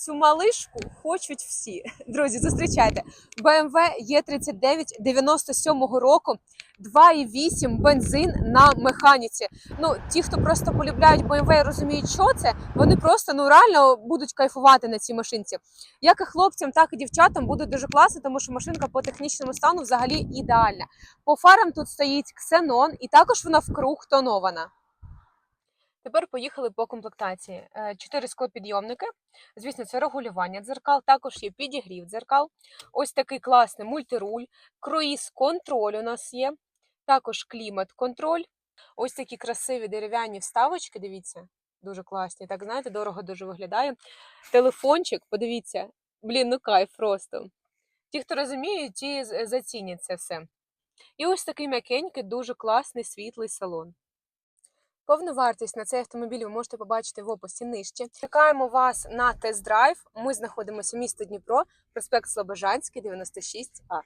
Цю малишку хочуть всі. Друзі, зустрічайте. BMW E39 97-го року, 2,8 бензин на механіці. Ну, ті, хто просто полюбляють BMW і розуміють, що це, вони просто ну реально будуть кайфувати на цій машинці. Як і хлопцям, так і дівчатам буде дуже класно, тому що машинка по технічному стану взагалі ідеальна. По фарам тут стоїть ксенон, і також вона вкруг тонована. Тепер поїхали по комплектації. Е, Чотири склопідйомники. Звісно, це регулювання дзеркал, також є підігрів дзеркал. Ось такий класний мультируль, круїз-контроль у нас є, також клімат-контроль. Ось такі красиві дерев'яні вставочки, дивіться, дуже класні. Так, знаєте, дорого дуже виглядає. Телефончик, подивіться, блін, ну кайф просто. Ті, хто розуміють, ті зацінять це все. І ось такий м'якенький, дуже класний світлий салон. Повну вартість на цей автомобіль ви можете побачити в описі нижче. Чекаємо вас на тест-драйв. Ми знаходимося в місті Дніпро, проспект Слобожанський, 96А.